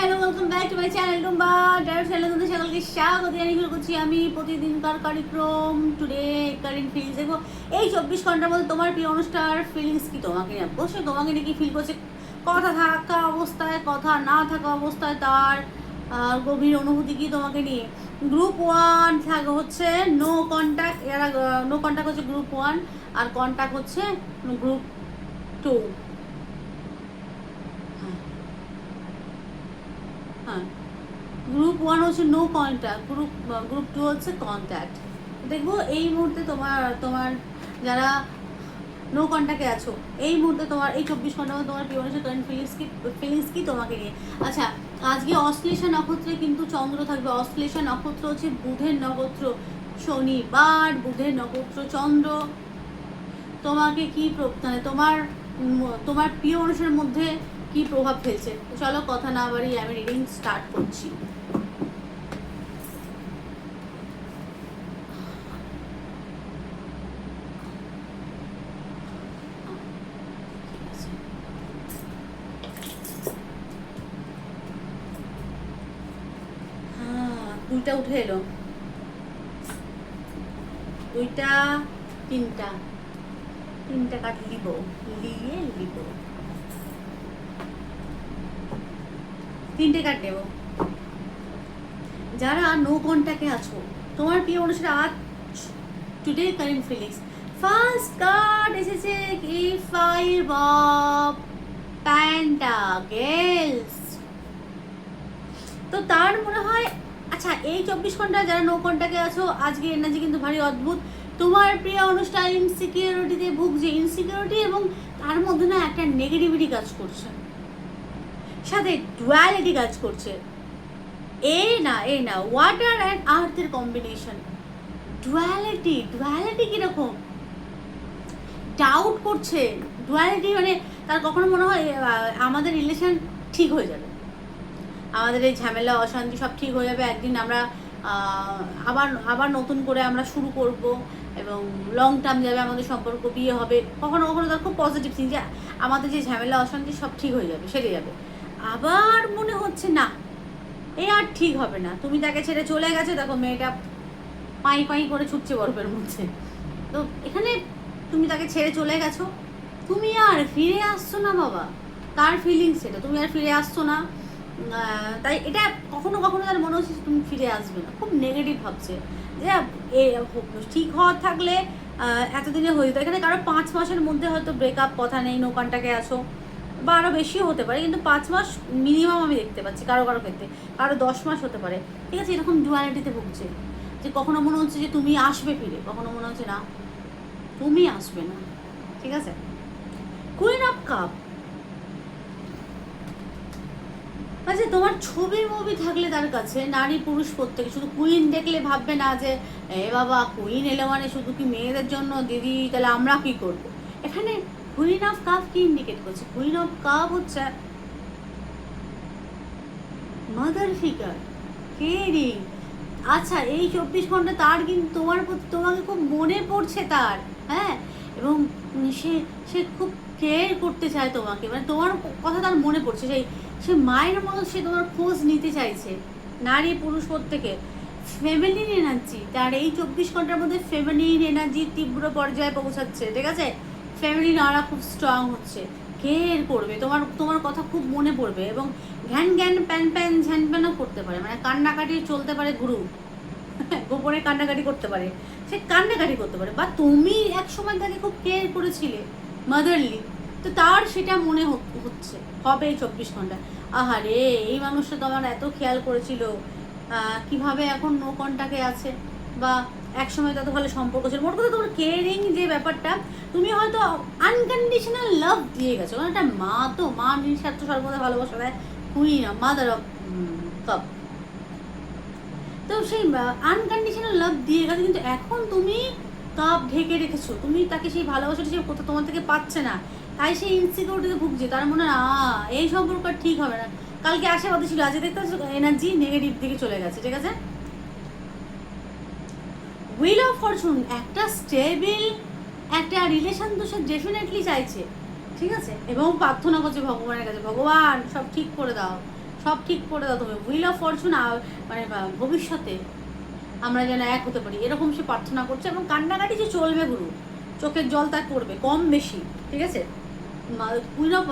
Hello welcome back to my channel টুম্বা direct channel তোমাদের সকলকে স্বাগত জানিয়ে করছি আমি প্রতিদিনকার কার্যক্রম টুডে কারেন্ট ফিলিংস দেখো এই চব্বিশ ঘণ্টার মধ্যে তোমার প্রিয় অনুষ্ঠান ফিলিংস কি তোমাকে নিয়ে? অবশ্যই তোমাকে নিয়ে কি ফিল করছে? কথা থাকা অবস্থায়, কথা না থাকা অবস্থায় তার গভীর অনুভূতি কি তোমাকে নিয়ে? গ্রুপ ওয়ান থাকে হচ্ছে নো কন্ট্যাক্ট এরা নো কন্ট্যাক্ট হচ্ছে গ্রুপ ওয়ান আর কন্ট্যাক্ট হচ্ছে গ্রুপ টু হ্যাঁ। গ্রুপ ওয়ান হচ্ছে no contact group group two হচ্ছে কন্ট্যাক্ট দেখব এই মুহূর্তে তোমার তোমার যারা নো কন্ট্যাক্টে আছো, এই মুহূর্তে তোমার, এই চব্বিশ ঘণ্টা তোমার প্রিয় মানুষের কারেন্ট ফিলিংস কি ফিলিংস কি তোমাকে নিয়ে? আচ্ছা আজকে অশ্লেষা নক্ষত্রে কিন্তু চন্দ্র থাকবে। অশ্লেষা নক্ষত্র হচ্ছে বুধের নক্ষত্র শনি শনিবার বুধের নক্ষত্র চন্দ্র। তোমাকে কি মানে তোমার তোমার প্রিয় মানুষের মধ্যে কি প্রভাব ফেলছে? চলো কথা না বাড়িয়ে আমি রিডিং স্টার্ট করছি। হ্যাঁ দুইটা উঠে এলো। দুইটা, তিনটা। তিনটা কাঠ লিব, লিয়ে লিব। তিনটে কাঠ নেব। যারা নো কন্ট্যাক্টে আছো, তোমার প্রিয় অনুসারে আজ today current feelings first card এসেছে কি? ফাইভ অফ প্যান্টাগেলস তো তার মনে হয় আচ্ছা এই চব্বিশ ঘণ্টা যারা নো কন্ট্যাক্টে আছো আজকে এনার্জি কিন্তু ভারী অদ্ভুত। তোমার প্রিয় অনুষ্ঠান ইনসিকিউরিটিতে ভুগছে। ইনসিকিউরিটি এবং তার মধ্যে না একটা নেগেটিভিটি কাজ করছে। সাথে ডুয়ালিটি কাজ করছে। এই না এই না ওয়াটার অ্যান্ড আর্থের কম্বিনেশন ডুয়ালিটি ডুয়ালিটি কীরকম? ডাউট করছে। ডুয়ালিটি মানে তার কখনো মনে হয় আমাদের রিলেশন ঠিক হয়ে যাবে। আমাদের এই ঝামেলা, অশান্তি সব ঠিক হয়ে যাবে। একদিন আমরা আবার আবার নতুন করে আমরা শুরু করব এবং লং টার্ম যাবে আমাদের সম্পর্ক, বিয়ে হবে। কখনো কখনো তার খুব পজিটিভ থিং যে আমাদের যে ঝামেলা, অশান্তি সব ঠিক হয়ে যাবে, সেরে যাবে। আবার মনে হচ্ছে না। এ আর ঠিক হবে না। তুমি তাকে ছেড়ে চলে গেছে, দেখো মেয়েটা পাই পাই করে ছুটছে বরফের মধ্যে। তো এখানে তুমি তাকে ছেড়ে চলে গেছো। তুমি আর ফিরে আসছো না বাবা। তার ফিলিংস এটা। তুমি আর ফিরে আসছো না। তাই এটা কখনো কখনো তার মনে হচ্ছে তুমি ফিরে আসবে না। খুব নেগেটিভ ভাবছে। যে এ ঠিক হওয়ার থাকলে এতদিনে হয়ে যেত। এখানে কারও পাঁচ মাসের মধ্যে হয়তো ব্রেকআপ কথা নেই নৌকানটাকে আছো। বা আরও বেশিও হতে পারে, কিন্তু পাঁচ মাস মিনিমাম আমি দেখতে পাচ্ছি, কারও কারও ক্ষেত্রে। কারও দশ মাস হতে পারে। ঠিক আছে, এরকম ডুয়ালিটিতে ভুগছে যে কখনো মনে হচ্ছে যে তুমি আসবে ফিরে, কখনো মনে হচ্ছে না, তুমি আসবে না। ঠিক আছে? কুইন অফ কাপ আচ্ছা তোমার ছবি মুভি থাকলে তার কাছে, নারী পুরুষ প্রত্যেকে, শুধু কুইন দেখলে ভাববে না যে, এ বাবা কুইন এলে মানে শুধু কি মেয়েদের জন্য? দিদি, তাহলে আমরা কি করব? এখানে কুইন অফ কাপ কি ইন্ডিকেট করছে। কুইন অফ কাপ হচ্ছে মাদার ফিগার কেয়ারিং আচ্ছা এই চব্বিশ ঘণ্টা তার কিন্তু তোমার প্রতি, তোমাকে খুব মনে পড়ছে তার হ্যাঁ? এবং সে সে খুব কেয়ার করতে চায় তোমাকে। মানে তোমার কথা তার মনে পড়ছে। সেই, সে মায়ের মতো সে তোমার খোঁজ নিতে চাইছে, নারী পুরুষ প্রত্যেকে। ফেমিনিন এনার্জি তার এই চব্বিশ ঘণ্টার মধ্যে ফেমিনিন এনার্জি তীব্র পর্যায়ে পৌঁছাচ্ছে, ঠিক আছে? ফ্যামিলির আরা খুব স্ট্রং হচ্ছে। কেয়ার করবে, তোমার তোমার কথা খুব মনে পড়বে এবং ঘ্যান ঘ্যান প্যান প্যান ঝ্যান প্যানও করতে পারে। মানে কান্নাকাটি চলতে পারে গুরু। গোপনে কান্নাকাটি করতে পারে। সে কান্নাকাটি করতে পারে। বা তুমি এক সময় তাকে খুব কেয়ার করেছিলে মাদারলি তো তার সেটা মনে হচ্ছে। হবে এই চব্বিশ ঘণ্টা। আহারে এই মানুষটা তোমার এত খেয়াল করেছিল। কীভাবে এখন নো কন্টাকে আছে? বা এক সময় তত ভালো সম্পর্ক ছিল। মোট কথা তোমার কেয়ারিং যে ব্যাপারটা তুমি হয়তো আনকন্ডিশনাল লাভ দিয়ে গেছো। কারণ একটা মা তো মা নিঃস্বার্থ সর্বদা ভালোবাসা দেয়। কুইন মাদার অফ কাপ তো সেই আনকন্ডিশনাল লাভ দিয়ে গেছে কিন্তু এখন তুমি কাপ ঢেকে রেখেছো। তুমি তাকে সেই ভালোবাসাটা সে কোথাও তোমার থেকে পাচ্ছে না। তাই সেই ইনসিকিউরিটিতে ভুগছে। তার মনে হয়, এই সম্পর্ক ঠিক হবে না। কালকে আশাবাদী ছিল। আজকে দেখতে এনার্জি নেগেটিভ দিকে চলে গেছে ঠিক আছে? হুইল অফ ফরচুন একটা স্টেবিল একটা রিলেশন তো সে ডেফিনেটলি চাইছে, ঠিক আছে? এবং প্রার্থনা করছে ভগবানের কাছে, ভগবান, সব ঠিক করে দাও, সব ঠিক করে দাও তুমি হুইল অফ ফরচুন মানে ভবিষ্যতে আমরা যেন এক হতে পারি। এরকম সে প্রার্থনা করছে এবং কান্নাকাটি যে চলবে গুরু, চোখের জল তার করবে কম বেশি, ঠিক আছে? কুইন অফ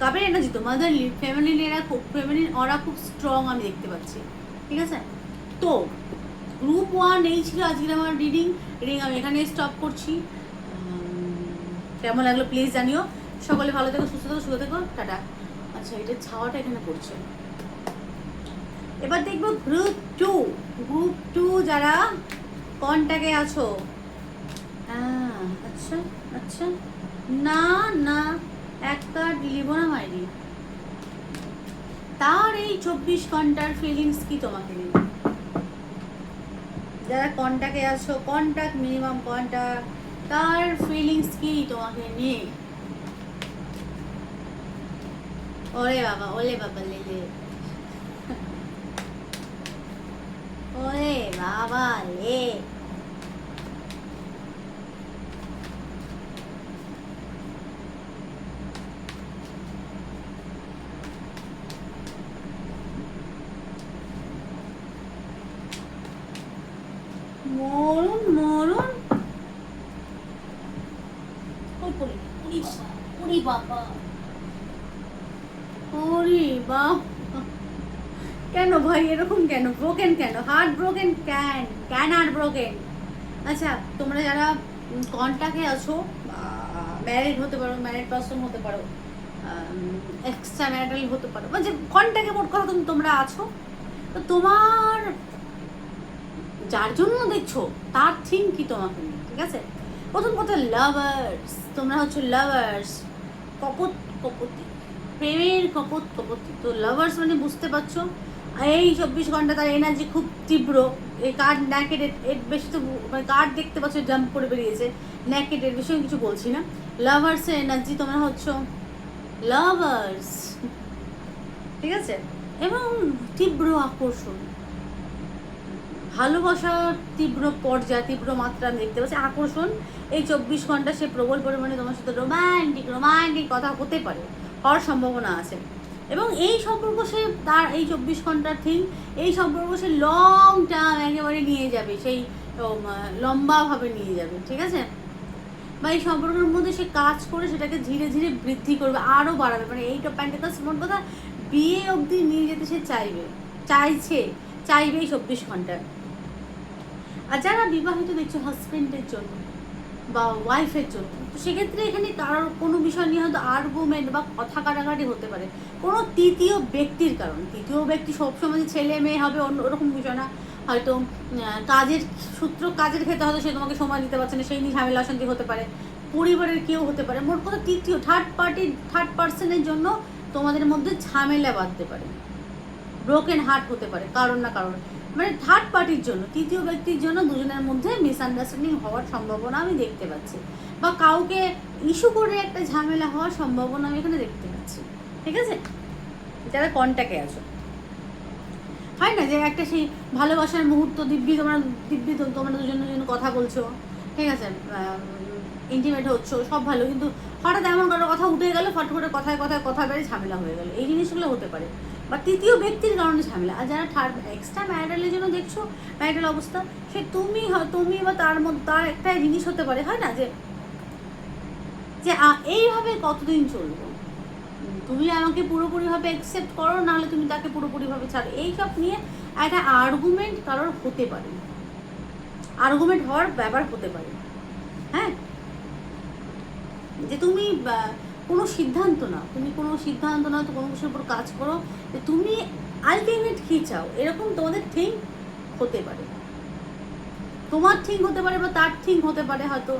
কাপের এনার্জি তো মাদারলি ফ্যামিলি এরা খুব ফ্যামিলি ওরা খুব স্ট্রং আমি দেখতে পাচ্ছি, ঠিক আছে? তো গ্রুপ ওয়ান এই ছিল আজকের আমার রিডিং রিডিং আমি এখানে স্টপ করছি। কেমন লাগল প্লিজ জানিও। সকলে ভালো থেকো, সুস্থ থেকো সুস্থ থেকো। টাটা। আচ্ছা এটা ছাওয়াটা এখানে পড়ছে। এবার দেখব গ্রুপ টু গ্রুপ টু যারা কন্ট্যাক্টে আছো? হ্যাঁ আচ্ছা আচ্ছা। না না, এক কার্ড লিব না মাইরি। তার এই চব্বিশ ঘণ্টার ফিলিংস কি তোমাকে নেই যারা কন্ট্যাক্টে আছো কন্ট্যাক্ট মিনিমাম কন্ট্যাক্ট তার ফিলিংস কি তোমাকে নিয়ে? ওরে বাবা, ওলে বাবা লেলে ওরে বাবা, লে। ওই পড়ি বাবা বাবা। ওরে বাপ কেন ভাই, এরকম কেন? ব্রোকেন কেন? Heart broken can can heart broken আচ্ছা তোমরা যারা কন্ট্যাক্টে আছো ম্যারিড হতে পারো ম্যারিড পার্সন হতে পারো এক্সট্রা ম্যারিটাল হতে পারো মানে কন্ট্যাক্টে মোট কথা তুমি, তোমরা আছো, তো তোমার, যার জন্য দেখছ, তার থিং কি তোমাকে ঠিক আছে? প্রথম কথা লাভার্স তোমরা হচ্ছে লাভার্স কপত, কপতি, প্রেমের কপত, কপতি। তো লাভার্স মানে বুঝতে পারছ? এই চব্বিশ ঘণ্টা তার এনার্জি খুব তীব্র। এই কার্ড ন্যাকেড এর বেশি তো মানে কার্ড দেখতে পাচ্ছ জাম্প করে বেরিয়েছে। ন্যাকেড এর বিষয়ে কিছু বলছি না। লাভার্সের এনার্জি তোমরা হচ্ছ লাভার্স ঠিক আছে? এবং তীব্র আকর্ষণ। ভালোবাসার তীব্র পর্যায়, তীব্র মাত্রা আমি দেখতে পাচ্ছি। আকর্ষণ, এই চব্বিশ ঘণ্টা সে প্রবল পরিমাণে তোমার সাথে রোমান্টিক রোমান্টিক কথা হতে পারে, হওয়ার সম্ভাবনা আছে। এবং এই সম্পর্ক সে তার এই চব্বিশ ঘণ্টার থিং এই সম্পর্ক সে লং টার্ম একেবারে নিয়ে যাবে, সেই লম্বাভাবে নিয়ে যাবে, ঠিক আছে? বা এই সম্পর্কের মধ্যে সে কাজ করে সেটাকে ধীরে ধীরে বৃদ্ধি করবে আরও বাড়াবে। মানে এইটা প্যান্টাকাস মোট কথা, বিয়ে অবধি নিয়ে যেতে সে চাইবে, চাইছে, চাইবে এই চব্বিশ ঘন্টায়। আর যারা বিবাহিত দেখছ হাজবেন্ডের জন্য বা ওয়াইফের জন্য, তো সেক্ষেত্রে এখানে কারোর কোনো বিষয় নিয়ে হয়তো আর্গুমেন্ট বা কথা কাটাকাটি হতে পারে। কোনো তৃতীয় ব্যক্তির কারণ, তৃতীয় ব্যক্তি সবসময় যে ছেলে মেয়ে হবে অন্য ওরকম বিষয় না। হয়তো কাজের সূত্র, কাজের ক্ষেত্রে হয়তো সে তোমাকে সময় দিতে পারছে না, সেই নিয়ে ঝামেলা অশান্তি হতে পারে। পরিবারের কেউ হতে পারে, মোট কথা তৃতীয় থার্ড পার্টি থার্ড পার্সনের জন্য তোমাদের মধ্যে ঝামেলা বাঁধতে পারে। ব্রোকেন হার্ট হতে পারে, কারণ না কারণ। মানে থার্ড পার্টির জন্য, তৃতীয় ব্যক্তির জন্য দুজনের মধ্যে মিসআন্ডারস্ট্যান্ডিং হওয়ার সম্ভাবনা আমি দেখতে পাচ্ছি। বা কাউকে ইস্যু করে একটা ঝামেলা হওয়ার সম্ভাবনা আমি এখানে দেখতে পাচ্ছি। ঠিক আছে? যারা কন্ট্যাক্টে আছো। হয় না যে একটা সেই ভালোবাসার মুহূর্ত, দিব্যি তোমরা দিব্যি তোমরা দুজনের জন্য কথা বলছো। ঠিক আছে? ইন্টিমেট হচ্ছে, সব ভালো, কিন্তু হঠাৎ এমন কারও কথা উঠে গেল ফট করে কথায় কথায় কথা বেড়ে ঝামেলা হয়ে গেল। এই জিনিসগুলো হতে পারে। বা তৃতীয় ব্যক্তির কারণে ঝামেলা। আর যারা থার্ড এক্সট্রা ম্যারিটালের জন্য দেখছ ম্যারিটাল অবস্থা, সে তুমি তুমি বা তার মধ্যে তার একটা জিনিস হতে পারে, হয় না? যে যে এইভাবে কতদিন চলবো? তুমি আমাকে পুরোপুরিভাবে অ্যাকসেপ্ট করো, নাহলে তুমি তাকে পুরোপুরিভাবে ছাড়ো। এইসব নিয়ে একটা আর্গুমেন্ট কারোর হতে পারে। আর্গুমেন্ট হওয়ার ব্যাপার হতে পারে। হ্যাঁ? যে তুমি কোনো সিদ্ধান্ত না তুমি কোনো সিদ্ধান্ত না তো কোনো কিছুর উপর কাজ করো, যে তুমি আলটিমেট কী চাও, এরকম তোমাদের থিং হতে পারে। তোমার থিং হতে পারে বা তার থিং হতে পারে হয়তো।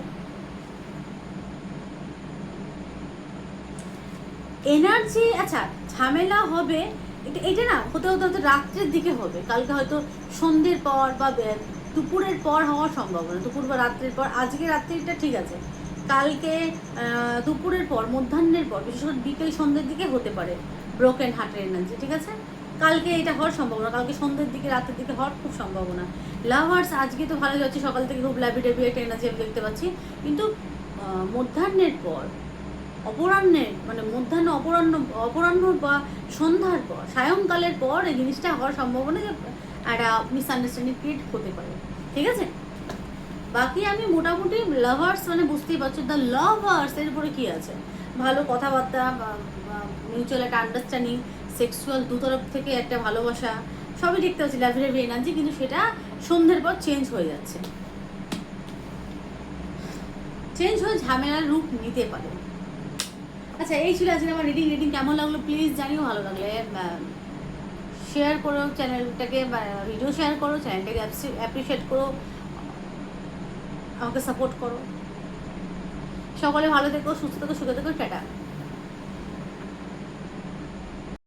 এনার্জি আচ্ছা ঝামেলা হবে, এটা না, হতে হতে হতে রাত্রের দিকে হবে। কালকে হয়তো সন্ধ্যের পর বা দুপুরের পর হওয়ার সম্ভাবনা, দুপুর বা রাত্রের পর, আজকে রাত্রিটা ঠিক আছে। কালকে দুপুরের পর, মধ্যাহ্নের পর, বিশেষ বিকেল সন্ধ্যের দিকে হতে পারে ব্রোকেন হার্টের এনার্জি ঠিক আছে? কালকে এটা হওয়ার সম্ভাবনা, কালকে সন্ধ্যের দিকে, রাতের দিকে হওয়ার খুব সম্ভাবনা। লাভার্স আজকে তো ভালো যাচ্ছে, সকাল থেকে খুব ল্যাবি ডেবি একটা এনার্জি আমি দেখতে পাচ্ছি। কিন্তু মধ্যাহ্নের পর, অপরাহ্নের মানে মধ্যাহ্ন অপরাহ্ন অপরাহ্ন বা সন্ধ্যার পর, সায়ংকালের পর এই জিনিসটা হওয়ার সম্ভাবনা যে একটা মিসআন্ডারস্ট্যান্ডিং ক্রিয়েট হতে পারে, ঠিক আছে? বাকি আমি মোটামুটি লাভার্স মানে বুঝতেই পারছ দ্য লাভার্স এর উপরে কী আছে? ভালো কথাবার্তা মিউচুয়াল একটা আন্ডারস্ট্যান্ডিং সেক্সুয়াল দু তরফ থেকে একটা ভালোবাসা, সবই দেখতে পাচ্ছি লাভের এনার্জি কিন্তু সেটা সন্ধ্যের পর চেঞ্জ হয়ে যাচ্ছে। চেঞ্জ হয়ে ঝামেলার রূপ নিতে পারে। আচ্ছা এই ছিল আজকে আমার রিডিং রিডিং কেমন লাগল প্লিজ জানিও, ভালো লাগলে শেয়ার করো চ্যানেলটাকে ভিডিও শেয়ার করো চ্যানেলটাকে অ্যাপ্রিসিয়েট করো। আমাকে সাপোর্ট করো। সকলে ভালো থেকো সুস্থ থেকো সুখে থেকো টাটা।